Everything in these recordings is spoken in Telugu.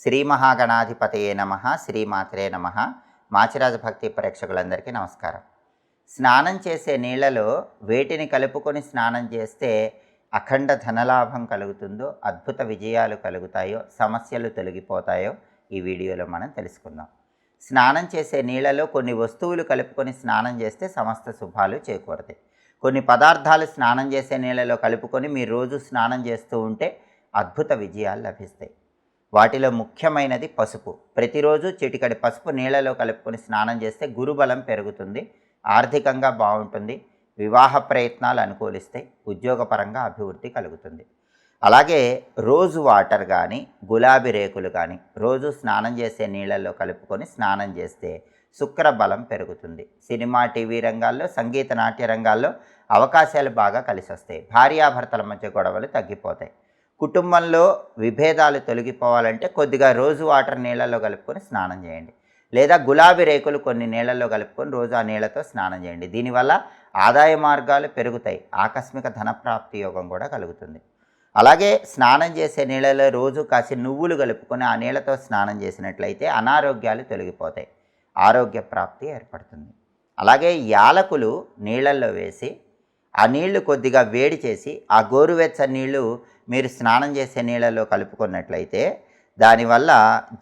శ్రీ మహాగణాధిపతయే నమ శ్రీమాత్రే నమ. మాచిరాజ భక్తి ప్రేక్షకులందరికీ నమస్కారం. స్నానం చేసే నీళ్ళలో వేటిని కలుపుకొని స్నానం చేస్తే అఖండ ధనలాభం కలుగుతుందో అద్భుత విజయాలు కలుగుతాయో సమస్యలు తొలగిపోతాయో ఈ వీడియోలో మనం తెలుసుకుందాం. స్నానం చేసే నీళ్ళలో కొన్ని వస్తువులు కలుపుకొని స్నానం చేస్తే సమస్త శుభాలు చేకూరతాయి. కొన్ని పదార్థాలు స్నానం చేసే నీళ్ళలో కలుపుకొని మీరు రోజు స్నానం చేస్తూ ఉంటే అద్భుత విజయాలు లభిస్తాయి. వాటిలో ముఖ్యమైనది పసుపు. ప్రతిరోజు చిటికడి పసుపు నీళ్ళలో కలుపుకొని స్నానం చేస్తే గురుబలం పెరుగుతుంది ఆర్థికంగా బాగుంటుంది వివాహ ప్రయత్నాలు అనుకూలిస్తాయి ఉద్యోగపరంగా అభివృద్ధి కలుగుతుంది. అలాగే రోజు వాటర్ కానీ గులాబీ రేకులు కానీ రోజు స్నానం చేసే నీళ్ళల్లో కలుపుకొని స్నానం చేస్తే శుక్ర బలం పెరుగుతుంది. సినిమా టీవీ రంగాల్లో సంగీత నాట్య రంగాల్లో అవకాశాలు బాగా కలిసి వస్తాయి భార్యాభర్తల మధ్య గొడవలు తగ్గిపోతాయి. కుటుంబంలో విభేదాలు తొలగిపోవాలంటే కొద్దిగా రోజు వాటర్ నీళ్ళల్లో కలుపుకొని స్నానం చేయండి. లేదా గులాబీ రేకులు కొన్ని నీళ్ళల్లో కలుపుకొని రోజు ఆ నీళ్ళతో స్నానం చేయండి. దీనివల్ల ఆదాయ మార్గాలు పెరుగుతాయి. ఆకస్మిక ధనప్రాప్తి యోగం కూడా కలుగుతుంది. అలాగే స్నానం చేసే నీళ్ళలో రోజు కాసి నువ్వులు కలుపుకొని ఆ నీళ్ళతో స్నానం చేసినట్లయితే అనారోగ్యాలు తొలగిపోతాయి. ఆరోగ్య ప్రాప్తి ఏర్పడుతుంది. అలాగే యాలకులు నీళ్ళల్లో వేసి ఆ నీళ్ళు కొద్దిగా వేడి చేసి ఆ గోరువెచ్చని నీళ్ళు మీరు స్నానం చేసే నీళ్ళలో కలుపుకున్నట్లయితే దానివల్ల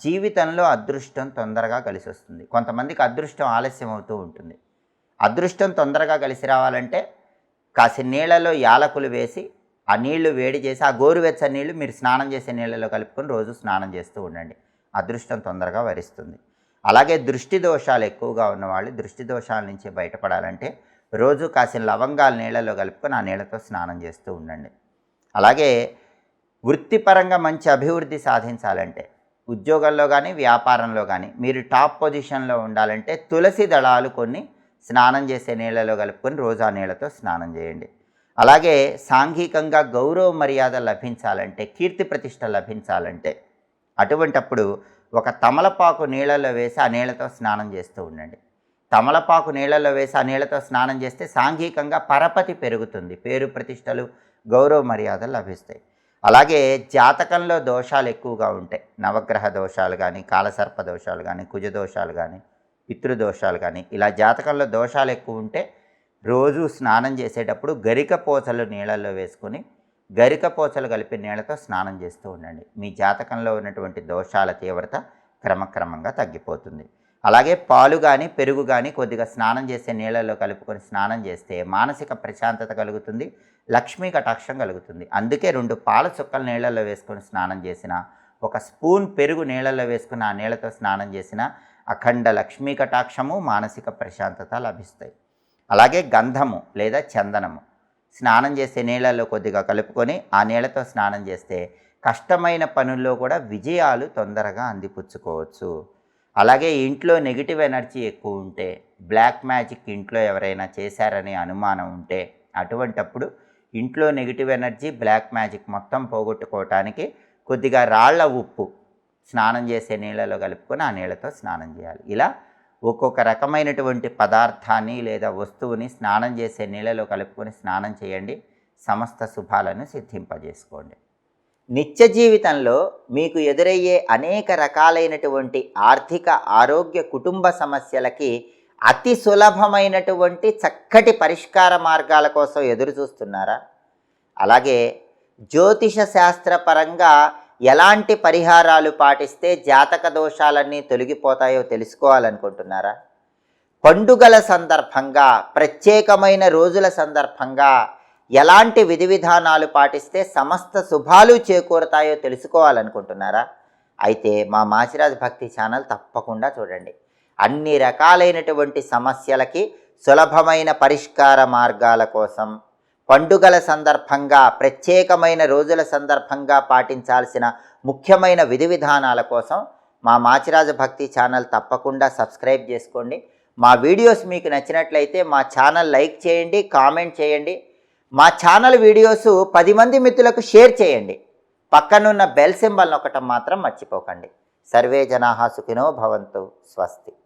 జీవితంలో అదృష్టం తొందరగా కలిసి వస్తుంది కొంతమందికి అదృష్టం ఆలస్యం అవుతూ ఉంటుంది. అదృష్టం తొందరగా కలిసి రావాలంటే కాసి నీళ్ళలో యాలకులు వేసి ఆ నీళ్ళు వేడి చేసి ఆ గోరువెచ్చని నీళ్ళు మీరు స్నానం చేసే నీళ్ళలో కలుపుకొని రోజు స్నానం చేస్తూ ఉండండి. అదృష్టం తొందరగా వరిస్తుంది. అలాగే దృష్టి దోషాలు ఎక్కువగా ఉన్నవాళ్ళు దృష్టి దోషాల నుంచి బయటపడాలంటే రోజు కాసిన లవంగాలు నీళ్ళలో కలుపుకొని ఆ నీళ్ళతో స్నానం చేస్తూ ఉండండి. అలాగే వృత్తిపరంగా మంచి అభివృద్ధి సాధించాలంటే ఉద్యోగంలో కానీ వ్యాపారంలో కానీ మీరు టాప్ పొజిషన్లో ఉండాలంటే తులసి దళాలు కొన్ని స్నానం చేసే నీళ్ళలో కలుపుకొని రోజు ఆ నీళ్ళతో స్నానం చేయండి. అలాగే సాంఘికంగా గౌరవ మర్యాద లభించాలంటే కీర్తి ప్రతిష్ట లభించాలంటే అటువంటప్పుడు ఒక తమలపాకు నీళ్ళలో వేసి ఆ నీళ్ళతో స్నానం చేస్తూ ఉండండి. తమలపాకు నీళ్ళలో వేసి ఆ నీళ్ళతో స్నానం చేస్తే సాంఘికంగా పరపతి పెరుగుతుంది. పేరు ప్రతిష్టలు గౌరవ మర్యాదలు లభిస్తాయి. అలాగే జాతకంలో దోషాలు ఎక్కువగా ఉంటాయి. నవగ్రహ దోషాలు కానీ కాలసర్ప దోషాలు కానీ కుజ దోషాలు కానీ పితృదోషాలు కానీ ఇలా జాతకంలో దోషాలు ఎక్కువ ఉంటే రోజు స్నానం చేసేటప్పుడు గరిక పోచలు నీళ్ళల్లో వేసుకొని గరిక పోచలు కలిపి నీళ్ళతో స్నానం చేస్తూ ఉండండి. మీ జాతకంలో ఉన్నటువంటి దోషాల తీవ్రత క్రమక్రమంగా తగ్గిపోతుంది. అలాగే పాలు కానీ పెరుగు కానీ కొద్దిగా స్నానం చేసే నీళ్ళల్లో కలుపుకొని స్నానం చేస్తే మానసిక ప్రశాంతత కలుగుతుంది లక్ష్మీ కటాక్షం కలుగుతుంది. అందుకే రెండు పాల చుక్కలు నీళ్ళల్లో వేసుకొని స్నానం చేసిన ఒక స్పూన్ పెరుగు నీళ్ళల్లో వేసుకుని ఆ నీళ్ళతో స్నానం చేసిన అఖండ లక్ష్మీ కటాక్షము మానసిక ప్రశాంతత లభిస్తాయి. అలాగే గంధము లేదా చందనము. స్నానం చేసే నీళ్ళల్లో కొద్దిగా కలుపుకొని ఆ నీళ్ళతో స్నానం చేస్తే కష్టమైన పనుల్లో కూడా విజయాలు తొందరగా అందిపుచ్చుకోవచ్చు. అలాగే ఇంట్లో నెగిటివ్ ఎనర్జీ ఎక్కువ ఉంటే బ్లాక్ మ్యాజిక్ ఇంట్లో ఎవరైనా చేశారనే అనుమానం ఉంటే అటువంటప్పుడు ఇంట్లో నెగిటివ్ ఎనర్జీ బ్లాక్ మ్యాజిక్ మొత్తం పోగొట్టుకోవటానికి కొద్దిగా రాళ్ళ ఉప్పు స్నానం చేసే నీళ్ళలో కలుపుకొని ఆ నీళ్ళతో స్నానం చేయాలి. ఇలా ఒక్కొక్క రకమైనటువంటి పదార్థాన్ని లేదా వస్తువుని స్నానం చేసే నీళ్ళలో కలుపుకొని స్నానం చేయండి. సమస్త శుభాలను సిద్ధింపజేసుకోండి. నిత్య జీవితంలో మీకు ఎదురయ్యే అనేక రకాలైనటువంటి ఆర్థిక ఆరోగ్య కుటుంబ సమస్యలకి అతి సులభమైనటువంటి చక్కటి పరిష్కార మార్గాల కోసం ఎదురు చూస్తున్నారా? అలాగే జ్యోతిష శాస్త్రపరంగా ఎలాంటి పరిహారాలు పాటిస్తే జాతక దోషాలన్నీ తొలగిపోతాయో తెలుసుకోవాలనుకుంటున్నారా? పండుగల సందర్భంగా ప్రత్యేకమైన రోజుల సందర్భంగా ఎలాంటి విధి విధానాలు పాటిస్తే సమస్త శుభాలు చేకూరతాయో తెలుసుకోవాలనుకుంటున్నారా? అయితే మా మాచిరాజ్ భక్తి ఛానల్ తప్పకుండా చూడండి. అన్ని రకాలైనటువంటి సమస్యలకి సులభమైన పరిష్కార మార్గాల కోసం పండుగల సందర్భంగా ప్రత్యేకమైన రోజుల సందర్భంగా పాటించాల్సిన ముఖ్యమైన విధి విధానాల కోసం మా మాచిరాజ భక్తి ఛానల్ తప్పకుండా సబ్స్క్రైబ్ చేసుకోండి. మా వీడియోస్ మీకు నచ్చినట్లయితే మా ఛానల్ లైక్ చేయండి కామెంట్ చేయండి. మా ఛానల్ వీడియోస్ పది మంది మిత్రులకు షేర్ చేయండి. పక్కనున్న బెల్ సింబల్ ఒకటం మాత్రం మర్చిపోకండి. సర్వే జనాహా సుఖినో భవంతు. స్వస్తి.